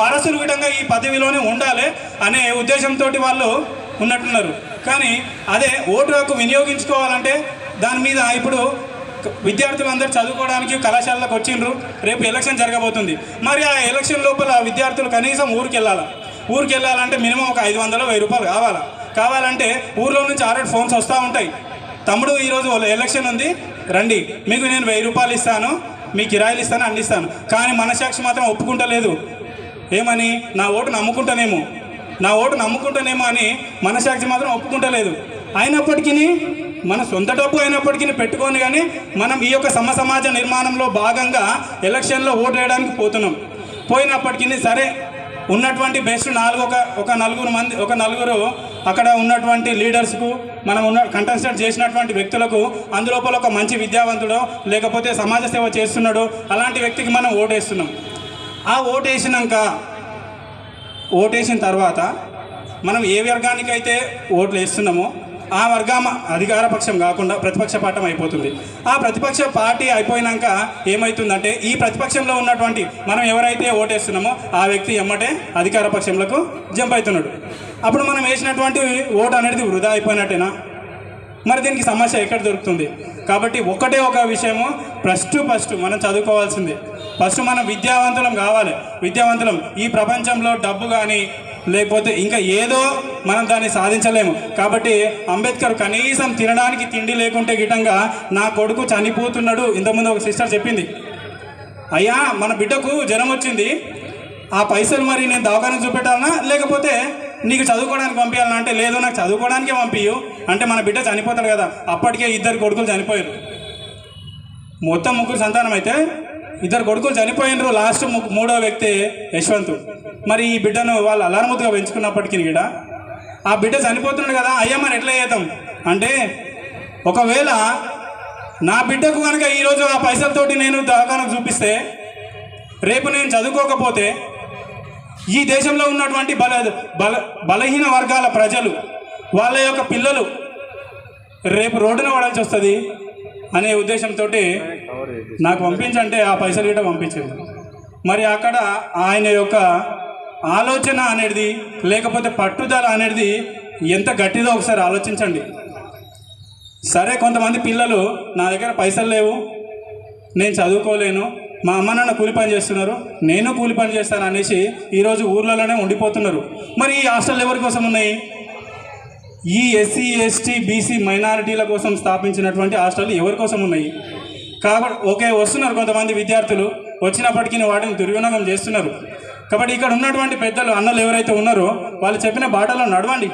వారసులు విధంగా ఈ పదవిలోనే ఉండాలి అనే ఉద్దేశంతో వాళ్ళు ఉన్నట్టున్నారు. కానీ అదే ఓటు హక్కు వినియోగించుకోవాలంటే దాని మీద ఇప్పుడు విద్యార్థులందరూ చదువుకోవడానికి కళాశాలకు వచ్చిండ్రు. రేపు ఎలక్షన్ జరగబోతుంది. మరి ఆ ఎలక్షన్ లోపల విద్యార్థులు కనీసం ఊరికి వెళ్ళాలి ఊరికి వెళ్ళాలంటే మినిమం ఒక ఐదు వందలు వెయ్యి రూపాయలు కావాలా? కావాలంటే ఊర్లో నుంచి ఆల్రెడీ ఫోన్స్ వస్తూ ఉంటాయి. తమ్ముడు ఈరోజు ఎలక్షన్ ఉంది. రండి మీకు నేను వెయ్యి రూపాయలు ఇస్తాను మీ కిరాయిలు ఇస్తాను అందిస్తాను కానీ మనసాక్షి మాత్రం ఒప్పుకుంటలేదు. ఏమని? నా ఓటు నమ్ముకుంటానేమో. నా ఓటు నమ్ముకుంటానేమో అని మనసాక్షి మాత్రం ఒప్పుకుంటలేదు. అయినప్పటికీ మన సొంత డబ్బు అయినప్పటికీ పెట్టుకొని కానీ మనం ఈ యొక్క సమ సమాజ నిర్మాణంలో భాగంగా ఎలక్షన్లో ఓటు వేయడానికి పోతున్నాం. పోయినప్పటికీ సరే ఉన్నటువంటి బెస్ట్ నాలుగు ఒక ఒక నలుగురు మంది ఒక నలుగురు అక్కడ ఉన్నటువంటి లీడర్స్కు మనం ఉన్న కంటెస్టెంట్ చేసినటువంటి వ్యక్తులకు అందులోపల ఒక మంచి విద్యావంతుడో లేకపోతే సమాజ సేవ చేస్తున్నాడో అలాంటి వ్యక్తికి మనం ఓటేస్తున్నాం. ఆ ఓటేసినాక ఓటేసిన తర్వాత మనం ఏ వర్గానికైతే ఓట్లు వేస్తున్నామో ఆ వర్గం అధికార పక్షం కాకుండా ప్రతిపక్ష పాఠం అయిపోతుంది. ఆ ప్రతిపక్ష పార్టీ అయిపోయినాక ఏమవుతుందంటే ఈ ప్రతిపక్షంలో ఉన్నటువంటి మనం ఎవరైతే ఓటేస్తున్నామో ఆ వ్యక్తి ఎమ్మటే అధికార పక్షంలోకి జంప్ అవుతున్నాడు. అప్పుడు మనం వేసినటువంటి ఓటు అనేది వృధా అయిపోయినట్టేనా? మరి దీనికి సమస్య ఎక్కడ దొరుకుతుంది? కాబట్టి ఒకటే ఒక విషయము ఫస్ట్ ఫస్ట్ మనం చదువుకోవాల్సిందే. ఫస్ట్ మనం విద్యావంతులం కావాలి. విద్యావంతులం ఈ ప్రపంచంలో డబ్బు కానీ లేకపోతే ఇంకా ఏదో మనం దాన్ని సాధించలేము. కాబట్టి అంబేద్కర్ కనీసం తినడానికి తిండి లేకుంటే గిటంగా నా కొడుకు చనిపోతున్నాడు. ఇంతకుముందు ఒక సిస్టర్ చెప్పింది. అయ్యా మన బిడ్డకు జ్వరం వచ్చింది. ఆ పైసలు మరి నేను దవాఖానకు చూపెట్టాలనా? లేకపోతే నీకు చదువుకోవడానికి పంపించాలన్నా అంటే లేదు నాకు చదువుకోవడానికే పంపించు అంటే మన బిడ్డ చనిపోతాడు కదా. అప్పటికే ఇద్దరు కొడుకులు చనిపోయారు. మొత్తం ముగ్గురు సంతానం అయితే ఇద్దరు కొడుకులు చనిపోయినరు. లాస్ట్ ము- మూడో వ్యక్తి యశ్వంత్. మరి ఈ బిడ్డను వాళ్ళు అలారముద్దుగా పెంచుకున్నప్పటికీ కూడా ఆ బిడ్డ చనిపోతున్నాడు కదా అయ్యా మరి ఎట్లా చేద్దాం? అంటే ఒకవేళ నా బిడ్డకు కనుక ఈరోజు ఆ పైసలతోటి నేను దవాఖానకు చూపిస్తే రేపు నేను చదువుకోకపోతే ఈ దేశంలో ఉన్నటువంటి బల బల బలహీన వర్గాల ప్రజలు వాళ్ళ యొక్క పిల్లలు రేపు రోడ్డున పడాల్సి వస్తుంది అనే ఉద్దేశంతో నాకు పంపించంటే ఆ పైసలు గిట్ట పంపించింది మరి అక్కడ ఆయన యొక్క ఆలోచన అనేది లేకపోతే పట్టుదల అనేది ఎంత గట్టిదో ఒకసారి ఆలోచించండి. సరే కొంతమంది పిల్లలు నా దగ్గర పైసలు లేవు నేను చదువుకోలేను మా అమ్మ నాన్న కూలి పని చేస్తున్నారు నేను కూలి పని చేస్తాను అనేసి ఈరోజు ఊర్లలోనే ఉండిపోతున్నారు. మరి ఈ హాస్టల్ ఎవరి కోసం ఉన్నాయి? ఈ ఎస్సీ ఎస్టీ బీసీ మైనారిటీల కోసం స్థాపించినటువంటి హాస్టల్ ఎవరి కోసం ఉన్నాయి? కాబట్టి ఓకే వస్తున్నారు కొంతమంది విద్యార్థులు. వచ్చినప్పటికీ వాటిని దుర్వినియోగం చేస్తున్నారు. కాబట్టి ఇక్కడ ఉన్నటువంటి పెద్దలు అన్నలు ఎవరైతే ఉన్నారో వాళ్ళు చెప్పిన బాటలో నడవండి.